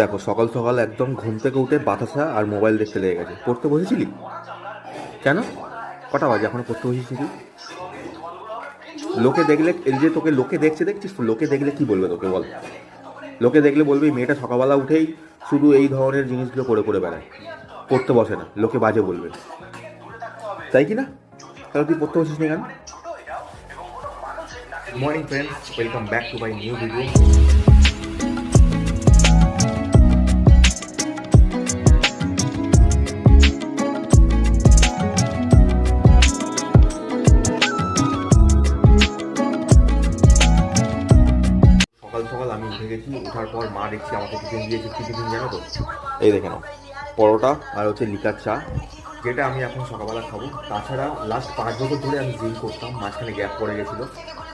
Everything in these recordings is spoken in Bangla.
দেখো, সকাল সকাল একদম ঘুম থেকে উঠে বাতাসা আর মোবাইল দেখতে লেগে গেছে। পড়তে বসেছিলি? কেন? কটা বাজে? এখনও পড়তে বসেছিলি লোকে দেখলে, এই যে তোকে লোকে দেখছে, দেখছিস লোকে দেখলে কি বলবে তোকে বল? লোকে দেখলে বলবে মেয়েটা সকালবেলা উঠেই শুধু এই ধরনের জিনিসগুলো করে করে বেড়ায়। পড়তে বসে না। লোকে বাজে বলবে। তাই কি না? তাহলে তুই পড়তে বসিস না কেন? Morning friends welcome back to my new video দেখছি আমাকে টিফিন দিয়েছে কি টিফিন জানো তো? এই দেখে নাও পরোটা আর হচ্ছে লিকার চা। যেটা আমি এখন সকালবেলা খাব। তাছাড়া লাস্ট পাঁচ বছর ধরে আমি জিম করতাম মাঝখানে গ্যাপ পড়ে গেছিল।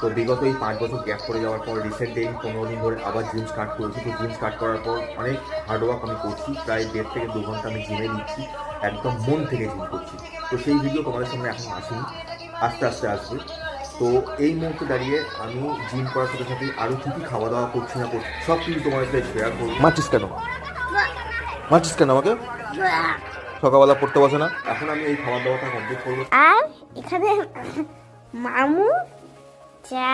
তো বিগত এই পাঁচ বছর গ্যাপ পড়ে যাওয়ার পর রিসেন্ট এই পনেরো দিন ধরে আবার জিম স্টার্ট করেছি। তো জিম স্টার্ট করার পর অনেক হার্ডওয়ার্ক আমি করছি। প্রায় দেড় থেকে দু ঘণ্টা আমি জিমে দিচ্ছি। একদম মন থেকে জিম করছি। তো সেই ভিডিও তোমাদের সামনে এখন আসেনি। আস্তে আস্তে আসবে। তো এই মুহূর্তে দাঁড়িয়ে আমি জিম করার সাথে সাথে আরও কী কী খাওয়া দাওয়া করছি না করছি সব কিছু তোমার সাথে শেয়ার করব। মারছিস কেন মারছিস কেন আমাকে? সকালবেলা পড়তে বসে না? এখন আমি এই খাবার দাওয়াটা কমপ্লিট করব। আর এখানে মামু চা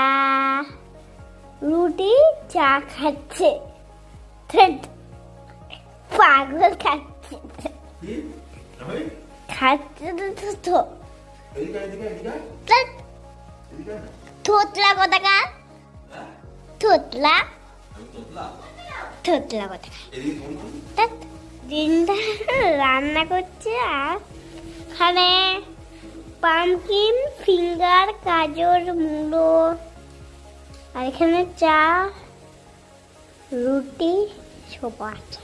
রুটি চা খাচ্ছে। পাগল খাচ্ছে। খাচ্ছে তো থোতলা কোথাকার থোতলা? থোতলা কোথাকার দিনটা রান্না করছে আর এখানে পামকিন ফিঙ্গার গাজর মূলো আর এখানে চা রুটি সব আছে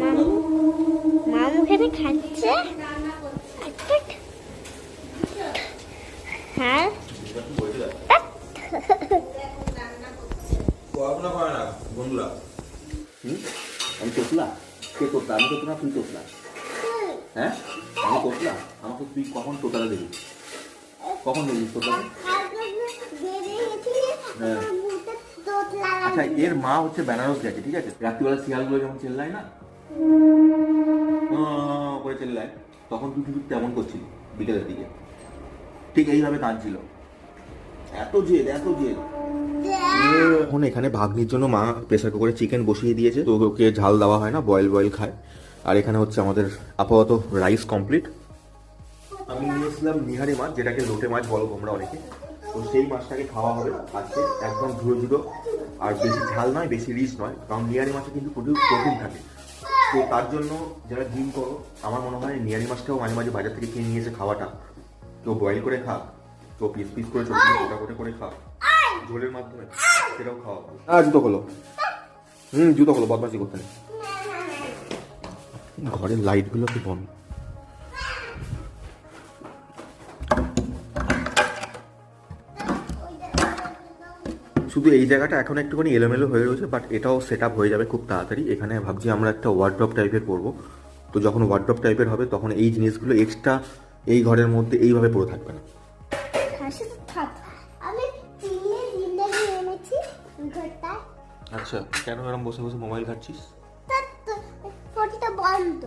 মামু মামু এখানে খাচ্ছে। হ্যাঁ। পড়াশোনা করে না বন্ধুরা। আমি তোতলা। কে তোতলা? আমি তোতলা তুই তোতলা? হ্যাঁ? আমি তোতলা? আমাকে তুই কখন তোতলা দিবি? কখন দিবি তোতলা? হ্যাঁ। আচ্ছা এর মা হচ্ছে বেনারস গেছে ঠিক আছে? রাত্রিবেলা শিয়ালগুলো যেমন চেল্লায় না? আহ, করে চেল্লায়। তখন তুই কিন্তু তেমন করছিলি বিকেলের দিকে। ঠিক এইভাবে কাঁদছিল। এত জেদ এত জেদ। এখন এখানে ভাগ্নির জন্য মা প্রেসার কুকারে চিকেন বসিয়ে দিয়েছে। তো ওকে ঝাল দেওয়া হয় না বয়েল বয়েল খায়। আর এখানে হচ্ছে আমাদের আপাতত রাইস কমপ্লিট আমি নিয়েছিলাম নিহারি মাছ, যেটাকে লোটে মাছ বলো তোমরা অনেকে। তো সেই মাছটাকে খাওয়া হবে আজকে, একদম ঝুড়ো ঝুড়ো। আর বেশি ঝাল নয়, বেশি রিচ নয়, কারণ নিহারি মাছে কিন্তু প্রচুর প্রোটিন থাকে। তো তার জন্য যারা জিম করো, আমার মনে হয় নিহারি মাছটাও মাঝে মাঝে বাজার থেকে কিনে নিয়ে এসে খাওয়াটা কেউ বয়েল করে খা। কেউ পিস পিস করে ছোট ছোট গোটা গোটা করে খা। ঝোলের মাধ্যমে। সেটাও খাওয়া ভালো। হ্যাঁ জুতো খোলো। হুম জুতো খোলো বদমাসি করতে নেই। ঘরের লাইটগুলো কি বন্ধ। শুধু এই জায়গাটা এখন একটুখানি এলোমেলো হয়ে রয়েছে বাট এটাও সেট আপ হয়ে যাবে খুব তাড়াতাড়ি। এখানে ভাবছি আমরা একটা ওয়ার্ড্রপ টাইপের করব। তো যখন ওয়ার্ড্রপ টাইপের হবে তখন এই জিনিসগুলো এক্সট্রা এই ঘরের মধ্যে এইভাবে পড়ে থাকবে না। ঘরটা আচ্ছা কেন এরকম বসে বসে মোবাইল ঘাটছিস? বন্ধ।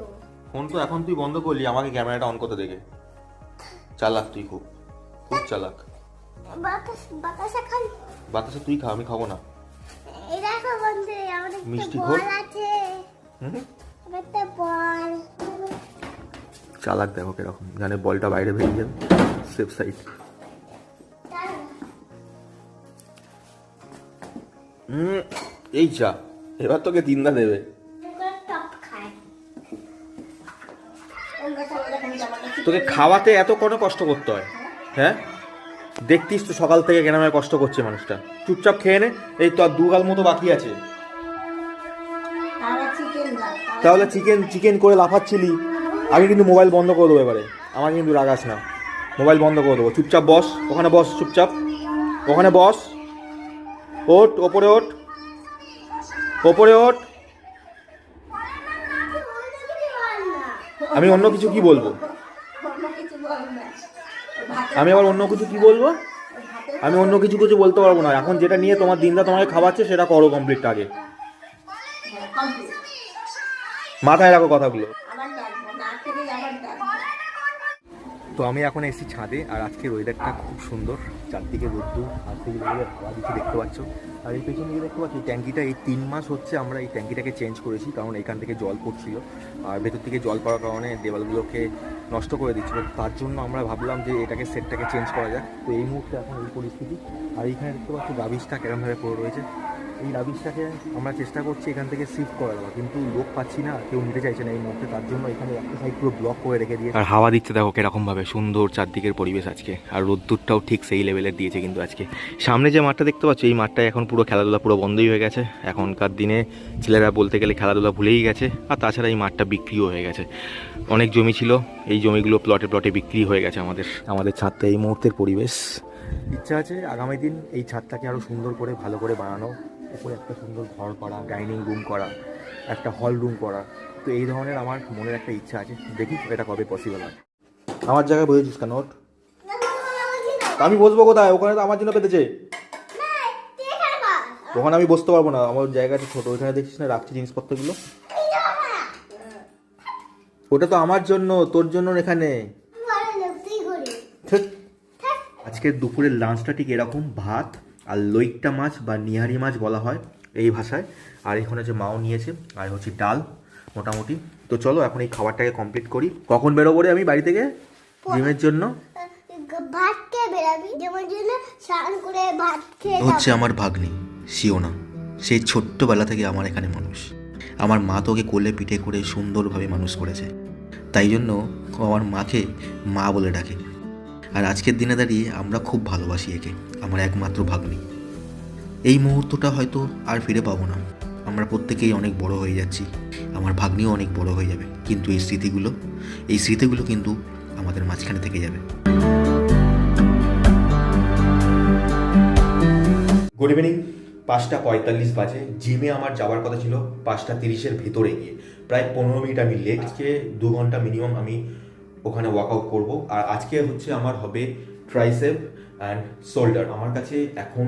ফোন তো এখন তুই বন্ধ করলি আমাকে ক্যামেরাটা অন করতে দেখে। চালাক তুই খুব খুব চালাক। বাতাস তুই খা আমি খাব না। মিষ্টি ঘোল? আছে। চালাক দেখো কীরকম জানে বলটা বাইরে বেরিয়ে যাবে। সেফ সাইড হুম এই চা এবার তোকে তিনদা দেবে। তোকে খাওয়াতে এত কোনো কষ্ট করতে হয়। হ্যাঁ? দেখতিস তো সকাল থেকে কেন কষ্ট করছে মানুষটা। চুপচাপ খেয়ে নে। এই তো আর দুগাল মতো বাকি আছে। তাহলে চিকেন চিকেন করে লাফাচ্ছিলি। আমি কিন্তু মোবাইল বন্ধ করে দেবো এবারে। আমার কিন্তু রাগাস না। মোবাইল বন্ধ করে দেবো। চুপচাপ বস। ওখানে বস, চুপচাপ। ওখানে বস। ওঠ, ওপরে ওঠ। ওপরে ওঠ। আমি অন্য কিছু কি বলব? আমি আবার অন্য কিছু কি বলব? আমি অন্য কিছু কিছু বলতে পারব না। এখন যেটা নিয়ে তোমার দিনটা তোমাকে খাওয়াচ্ছে, সেটা করো কমপ্লিট আগে। মাথায় রাখো কথাগুলো। তো আমি এখন এসেছি ছাদে, আর আজকের ওয়েদারটা খুব সুন্দর। চারদিকে রোদ্দুর, আর হাওয়া দিচ্ছে দেখতে পাচ্ছ। আর এই পেছনে দেখতে পাচ্ছ ট্যাঙ্কিটা এই তিন মাস হচ্ছে আমরা এই ট্যাঙ্কিটাকে চেঞ্জ করেছি, কারণ এখান থেকে জল পড়ছিল। আর ভেতর থেকে জল পড়ার কারণে দেওয়ালগুলোকে নষ্ট করে দিচ্ছিল। তার জন্য আমরা ভাবলাম যে এটাকে সেটটাকে চেঞ্জ করা যাক। তো এই মুহূর্তে এখন এই পরিস্থিতি। আর এইখানে দেখতে পাচ্ছ রাবিশটা কেরমভাবে পড়ে রয়েছে। এই রাবিশটাকে আমরা চেষ্টা করছি এখান থেকে শিফট করে দেওয়া কিন্তু লোক পাচ্ছি না কেউ নিতে চাইছে না এই মুহূর্তে তার জন্য এখানে একটা সাইড পুরো ব্লক করে রেখে দিয়ে আর হাওয়া দিচ্ছে দেখো কিরকমভাবে সুন্দর চারদিকের পরিবেশ আজকে। আর রোদ্দুরটাও ঠিক সেই লেভেলের দিয়েছে কিন্তু আজকে। সামনে যে মাঠটা দেখতে পাচ্ছ এই মাঠটা এখন পুরো খেলাধুলা পুরো বন্ধই হয়ে গেছে। এখনকার দিনে ছেলেরা বলতে গেলে খেলাধুলা ভুলেই গেছে আর তাছাড়া এই মাঠটা বিক্রিও হয়ে গেছে। অনেক জমি ছিল এই জমিগুলো প্লটে প্লটে বিক্রি হয়ে গেছে আমাদের আমাদের ছাদটা এই মুহূর্তের পরিবেশ। ইচ্ছা আছে আগামী দিন এই ছাদটাকে আরও সুন্দর করে ভালো করে বানানো। উপরে একটা সুন্দর ঘর করা ডাইনিং রুম করা একটা হল রুম করা। তো এই ধরনের আমার মনের একটা ইচ্ছা আছে। দেখি এটা কবে পসিবল হয়। আমার জায়গায় বসেছিস কেন? ওঠ। আমি বসবো কোথায়? ওখানে তো আমার জন্য পেতেছে। ওখানে আমি বসতে পারব না। আমার জায়গাটা ছোট। ওইখানে দেখছিস না? রাখছি জিনিসপত্রগুলো। ওটা তো আমার জন্য তোর জন্য এখানে। আজকের দুপুরের লাঞ্চটা ঠিক এরকম ভাত আর লইট্টা মাছ বা নিহারি মাছ বলা হয় এই ভাষায়। আর এখানে যে মাও নিয়েছে আর হচ্ছে ডাল মোটামুটি। তো চলো এখন এই খাবারটাকে কমপ্লিট করি। কখন বেরোবো রে আমি বাড়ি থেকে? জিমের জন্য? ভাত খেয়ে বেরাবি। যেমন জন্য স্নান করে ভাত খেয়ে হচ্ছে আমার ভাগ্নি শিওনা সেই ছোট্টবেলা থেকে আমার এখানে মানুষ। আমার মা তোকে কোলে পিঠে করে সুন্দরভাবে মানুষ করেছে। তাই জন্য আমার মাকে মা বলে ডাকে। আর আজকের দিনে দাঁড়িয়ে আমরা খুব ভালোবাসি একে, আমার একমাত্র ভাগ্নি। এই মুহূর্তটা হয়তো আর ফিরে পাবো না। আমরা প্রত্যেকেই অনেক বড় হয়ে যাচ্ছি, আমার ভাগ্নিও অনেক বড় হয়ে যাবে। কিন্তু এই স্মৃতিগুলো এই স্মৃতিগুলো কিন্তু আমাদের মাঝখানে থেকে যাবে। গুড ইভিনিং পাঁচটা পঁয়তাল্লিশ বাজে। জিমে আমার যাওয়ার কথা ছিল পাঁচটা তিরিশের ভেতরে গিয়ে। প্রায় পনেরো মিনিট আমি লেট দু ঘণ্টা মিনিমাম আমি ওখানে ওয়ার্কআউট করব। আর আজকে হচ্ছে আমার হবে ট্রাইসেপ অ্যান্ড শোল্ডার আমার কাছে এখন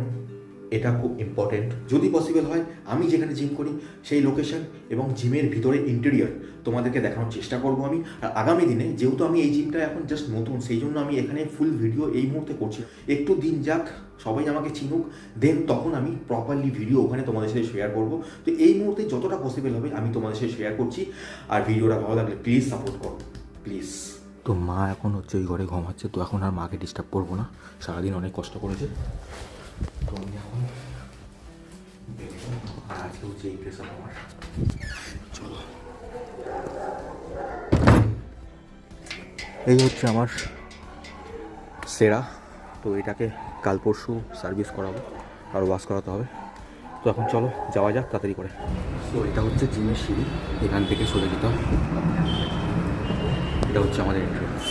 এটা খুব ইম্পর্টেন্ট যদি পসিবল হয়, আমি যেখানে জিম করি, সেই লোকেশন এবং জিমের ভিতরে ইন্টেরিয়র তোমাদেরকে দেখানোর চেষ্টা করব আমি। আর আগামী দিনে যেহেতু আমি এই জিমটা এখন জাস্ট নতুন, সেই জন্য আমি এখানে ফুল ভিডিও এই মুহূর্তে করছি। একটু দিন যাক, সবাই আমাকে চিনুক দেন তখন আমি প্রপারলি ভিডিও ওখানে তোমাদের সাথে শেয়ার করব। তো এই মুহূর্তে যতটা পসিবল হবে, আমি তোমাদের সাথে শেয়ার করছি। আর ভিডিওটা ভালো লাগলে প্লিজ সাপোর্ট করো। প্লিজ তো মা এখন হচ্ছে ওই ঘরে ঘুমাচ্ছে, তো এখন আর মাকে ডিস্টার্ব করব না। সারাদিন অনেক কষ্ট করেছে। তো আমি এখন চলো। এই হচ্ছে আমার সেরা। তো এটাকে কাল পরশু সার্ভিস করাবো, আর ওয়াশ করাতে হবে। তো এখন চলো, যাওয়া যাক তাড়াতাড়ি করে। তো এটা হচ্ছে জিমের সিঁড়ি, এখান থেকে সরে যেতে হবে। এটা হচ্ছে আমাদের এন্ট্রেন্স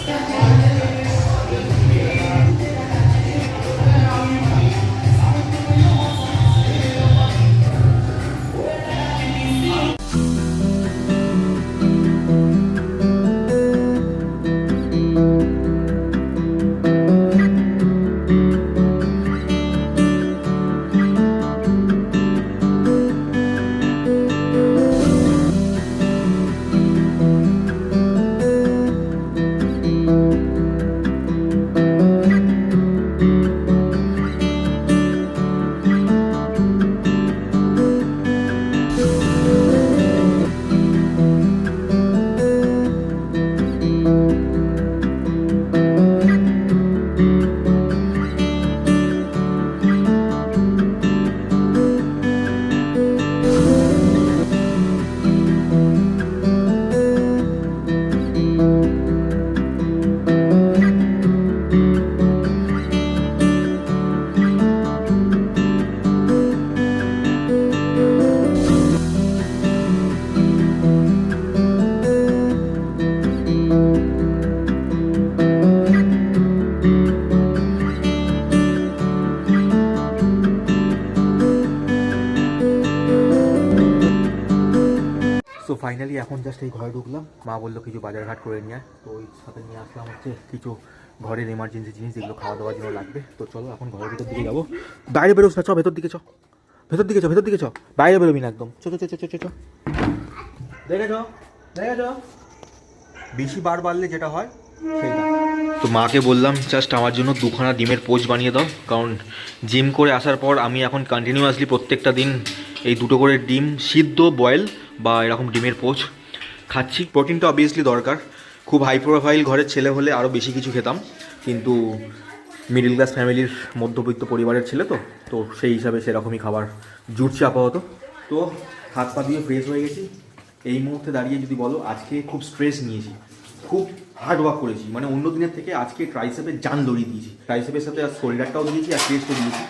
এখন জাস্ট এই ঘরে ঢুকলাম। মা বলল কিছু বাজারঘাট করে নিয়ে তো ওই সাথে নিয়ে আসলাম হচ্ছে কিছু ঘরের এমার্জেন্সি জিনিস যেগুলো খাওয়া দাওয়ার জন্য লাগবে। তো চলো এখন ঘরের ভিতর দিকে যাব। বাইরে বেরোস না চ ভেতর দিকে চ। ভেতর দিকে চ ভেতর দিকে চ। বাইরে বেরোবি না একদম। চো চো চো চো চো। দেখেছ? দেখেছ? বেশি বার বাড়লে যেটা হয় তো মাকে বললাম, জাস্ট আমার জন্য দুখানা ডিমের পোচ বানিয়ে দাও। কারণ জিম করে আসার পর আমি এখন কন্টিনিউয়াসলি প্রত্যেকটা দিন এই দুটো করে ডিম সিদ্ধ বয়েল বা এরকম ডিমের পোচ খাচ্ছি। প্রোটিনটা অবভিয়াসলি দরকার। খুব হাই প্রোফাইল ঘরের ছেলে হলে আরও বেশি কিছু খেতাম। কিন্তু মিডিল ক্লাস ফ্যামিলির মধ্যবিত্ত পরিবারের ছেলে তো তো সেই হিসাবে সেরকমই খাবার জুটছে আপাতত। তো হাত পা দিয়ে ফ্রেশ হয়ে গেছি। এই মুহূর্তে দাঁড়িয়ে যদি বলো, আজকে খুব স্ট্রেস নিয়েছি। খুব হার্ড ওয়ার্ক করেছি। মানে অন্য দিনের থেকে আজকে ট্রাইসেপে জান দড়িয়ে দিয়েছি। ট্রাইসেপের সাথে আর শোল্ডারটাও দিয়েছি আর চেস্টও দিয়েছি।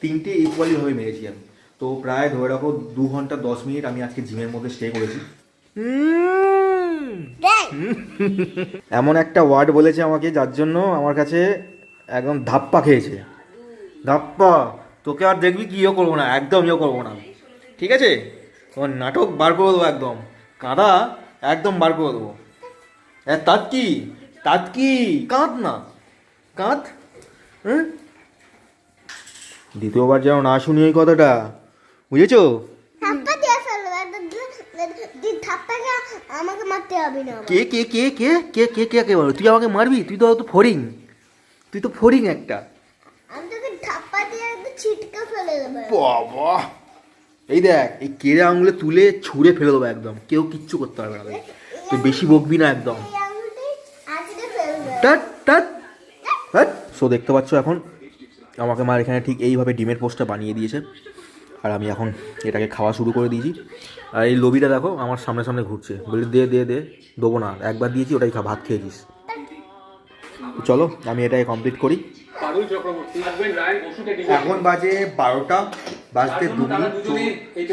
তিনটে ইকুয়ালিভাবে মেরেছি আমি। তো প্রায় ধরে রাখো দু ঘণ্টা দশ মিনিট আমি আজকে জিমের মধ্যে স্টে করেছি। এমন একটা ওয়ার্ড বলেছে আমাকে যার জন্য আমার কাছে একদম ধাপ্পা খেয়েছে। ধাপ্পা! তোকে আর দেখবি কি ইয়ে করব না একদম ইয়ে করব না। ঠিক আছে? তোমার নাটক বার করে দেবো একদম। কাঁদা একদম বার করে দেবো। তাত কি? তাত কি? না। কাঁদ হ্যাঁ দ্বিতীয়বার যেন না শুনি ওই কথাটা। বুঝেছ? আমাকে মারতে হবে না কে কে কে কে কে কে কে কে বলো তুই আমাকে মারবি? তুই তো তুই তো একটা। আমি তোকে থাপ্পা দিয়ে ছিটকে ফেলে দেবো। বাবা। এই দেখ এই কেড়ে আঙুলে তুলে ছুঁড়ে ফেলে দেবো একদম। কেউ কিচ্ছু করতে পারবে না। তুই বেশি বকবি না একদম এই আঙুলটি আজকে ফেলবে টাট টাট সো দেখতে পাচ্ছ এখন আমাকে মা এখানে ঠিক এইভাবে ডিমের পোস্টটা বানিয়ে দিয়েছে। আর আমি এখন এটাকে খাওয়া শুরু করে দিয়েছি। আর এই লবিটা দেখো আমার সামনে সামনে ঘুরছে। বলি দে দে দে দেবো না। একবার দিয়েছি ওটাই খা ভাত খেয়েছিস। চলো আমি এটাকে কমপ্লিট করি। এখন বাজে বারোটা। বাজতে দু মিনিট তো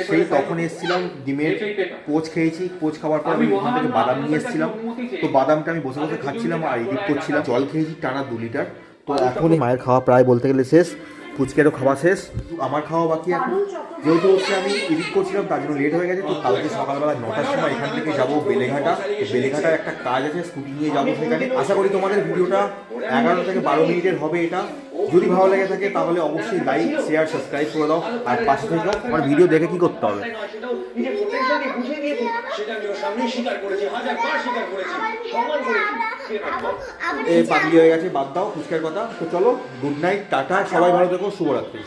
সেই তখন এসেছিলাম ডিমের কোচ খেয়েছি পোচ খাওয়ার পর আমি ওখান থেকে বাদাম নিয়ে এসেছিলাম। তো বাদামটা আমি বসে বসে খাচ্ছিলাম আর এডিট করছিলাম। জল খেয়েছি টানা দু লিটার। তো এখনই মায়ের খাওয়া প্রায় বলতে গেলে শেষ। ফুচকেরও খাওয়া শেষ আমার খাওয়া বাকি এখন। যেহেতু হচ্ছে আমি এডিট করছিলাম তার জন্য লেট হয়ে গেছে তো কালকে সকালবেলা নটার সময় এখান থেকে যাব বেলেঘাটা। তো বেলেঘাটার একটা কাজ আছে স্কুটি নিয়ে যাব সেখানে। আশা করি তোমাদের ভিডিওটা এগারো থেকে বারো মিনিটের হবে এটা। যদি ভালো লেগে থাকে তাহলে অবশ্যই লাইক শেয়ার সাবস্ক্রাইব করে দাও। আর পাশে থেকে আমার ভিডিও দেখে কি করতে হবে? সেটা আমি ওর সামনেই স্বীকার করেছি হাজার বার স্বীকার করেছি সম্মান করেছি। এ পাতলি হয়ে গেছে বাদ দাও ফুচকার কথা। তো চলো গুড নাইট টাটা সবাই ভালো থেকো শুভরাত্রি।